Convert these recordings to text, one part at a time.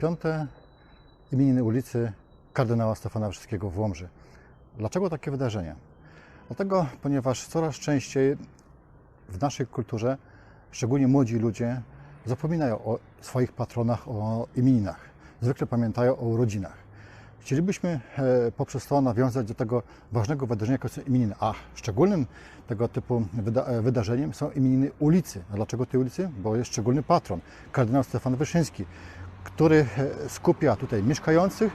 piąte imieniny ulicy kardynała Stefana Wyszyńskiego w Łomży. Dlaczego takie wydarzenie? Dlatego, ponieważ coraz częściej w naszej kulturze, szczególnie młodzi ludzie, zapominają o swoich patronach, o imieninach. Zwykle pamiętają o urodzinach. Chcielibyśmy e, poprzez to nawiązać do tego ważnego wydarzenia, jakim są imieniny. A szczególnym tego typu wyda- e, wydarzeniem są imieniny ulicy. A dlaczego tej ulicy? Bo jest szczególny patron, kardynał Stefan Wyszyński, który e, skupia tutaj mieszkających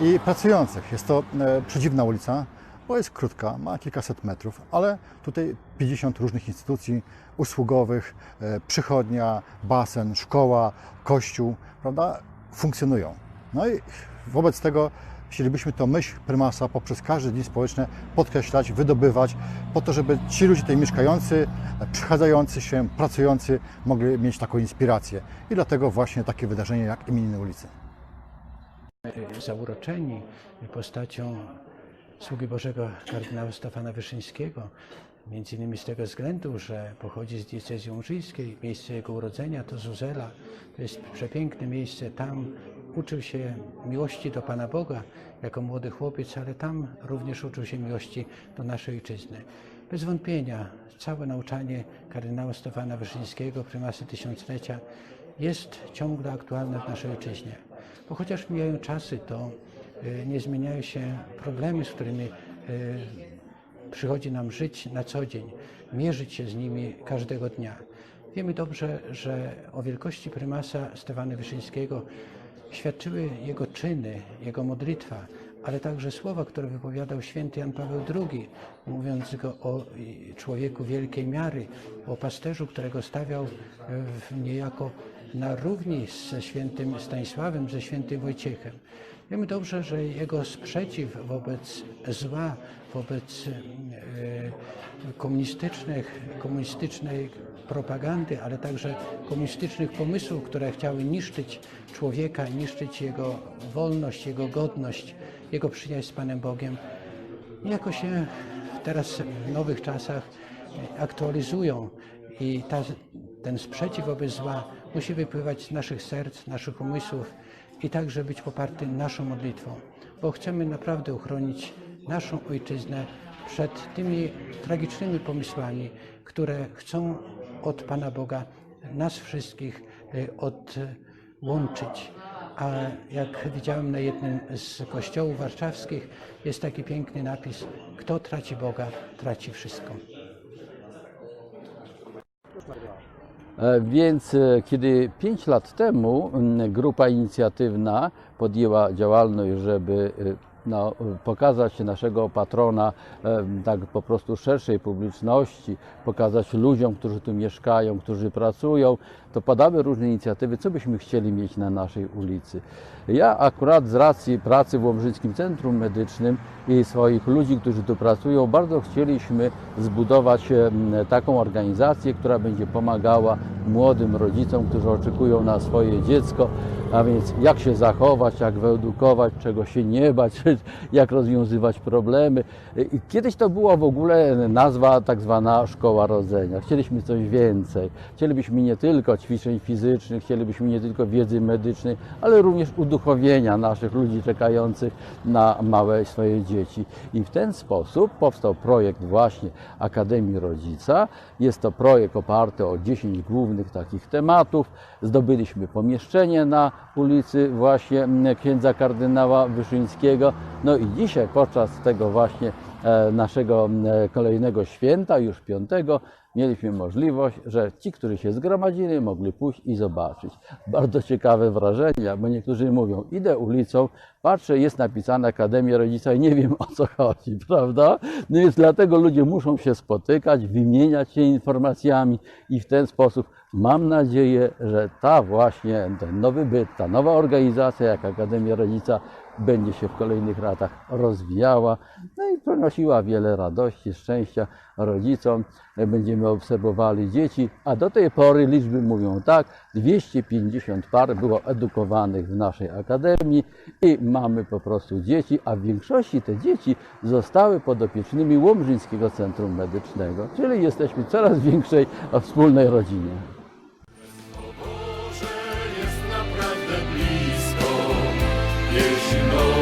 i pracujących. Jest to e, przedziwna ulica, bo jest krótka, ma kilkaset metrów, ale tutaj 50 różnych instytucji usługowych, e, przychodnia, basen, szkoła, kościół, prawda, funkcjonują. No i wobec tego chcielibyśmy tę myśl prymasa poprzez każde dni społeczne podkreślać, wydobywać, po to, żeby ci ludzie tutaj mieszkający, przechadzający się, pracujący mogli mieć taką inspirację. I dlatego właśnie takie wydarzenie jak imieniny ulicy. zauroczeni postacią sługi Bożego kardynała Stefana Wyszyńskiego. Między innymi z tego względu, że pochodzi z diecezji łomżyńskiej, miejsce jego urodzenia to Zuzela. To jest przepiękne miejsce. Tam uczył się miłości do Pana Boga jako młody chłopiec, ale tam również uczył się miłości do naszej ojczyzny. Bez wątpienia całe nauczanie kardynała Stefana Wyszyńskiego, prymasy tysiąclecia, jest ciągle aktualne w naszej ojczyźnie. Bo chociaż mijają czasy, to y, nie zmieniają się problemy, z którymi y, przychodzi nam żyć na co dzień, mierzyć się z nimi każdego dnia. Wiemy dobrze, że o wielkości prymasa Stefana Wyszyńskiego świadczyły jego czyny, jego modlitwa, ale także słowa, które wypowiadał święty Jan Paweł II, mówiąc go o człowieku wielkiej miary, o pasterzu, którego stawiał niejako na równi ze świętym Stanisławem, ze świętym Wojciechem. Wiemy dobrze, że jego sprzeciw wobec zła, wobec e, komunistycznych, komunistycznej propagandy, ale także komunistycznych pomysłów, które chciały niszczyć człowieka, niszczyć jego wolność, jego godność, jego przyjaźń z Panem Bogiem, niejako się teraz w nowych czasach aktualizują i ta, ten sprzeciw wobec zła musi wypływać z naszych serc, naszych umysłów i także być poparty naszą modlitwą, bo chcemy naprawdę uchronić naszą ojczyznę przed tymi tragicznymi pomysłami, które chcą od Pana Boga nas wszystkich y, odłączyć. A jak widziałem na jednym z kościołów warszawskich, jest taki piękny napis: Kto traci Boga, traci wszystko. E, Więc e, kiedy 5 lat temu grupa inicjatywna podjęła działalność, żeby e, no, pokazać naszego patrona tak po prostu szerszej publiczności, pokazać ludziom, którzy tu mieszkają, którzy pracują, to padały różne inicjatywy, co byśmy chcieli mieć na naszej ulicy. Ja akurat z racji pracy w Łomżyckim Centrum Medycznym i swoich ludzi, którzy tu pracują, bardzo chcieliśmy zbudować taką organizację, która będzie pomagała młodym rodzicom, którzy oczekują na swoje dziecko, a więc jak się zachować, jak wyedukować, czego się nie bać, jak rozwiązywać problemy. Kiedyś to była w ogóle nazwa tak zwana szkoła rodzenia. Chcieliśmy coś więcej. Chcielibyśmy nie tylko ćwiczeń fizycznych, chcielibyśmy nie tylko wiedzy medycznej, ale również uduchowienia naszych ludzi czekających na małe swoje dzieci. I w ten sposób powstał projekt właśnie Akademii Rodzica. Jest to projekt oparty o 10 głównych takich tematów. Zdobyliśmy pomieszczenie na ulicy właśnie księdza kardynała Wyszyńskiego. No i dzisiaj podczas tego właśnie naszego mm, kolejnego święta, już piątego, mieliśmy możliwość, że ci, którzy się zgromadzili, mogli pójść i zobaczyć. Bardzo ciekawe wrażenia, bo niektórzy mówią, idę ulicą, patrzę, jest napisane Akademia Rodzica i nie wiem o co chodzi, prawda? No więc dlatego ludzie muszą się spotykać, wymieniać się informacjami i w ten sposób mam nadzieję, że ta właśnie, ten nowy byt, ta nowa organizacja jak Akademia Rodzica będzie się w kolejnych latach rozwijała no i przynosiła wiele radości, szczęścia rodzicom. Będziemy obserwowali dzieci, a do tej pory liczby mówią tak, 250 par było edukowanych w naszej akademii i mamy po prostu dzieci, a w większości te dzieci zostały podopiecznymi Łomżyńskiego Centrum Medycznego, czyli jesteśmy coraz większej wspólnej rodzinie. Yes, you know.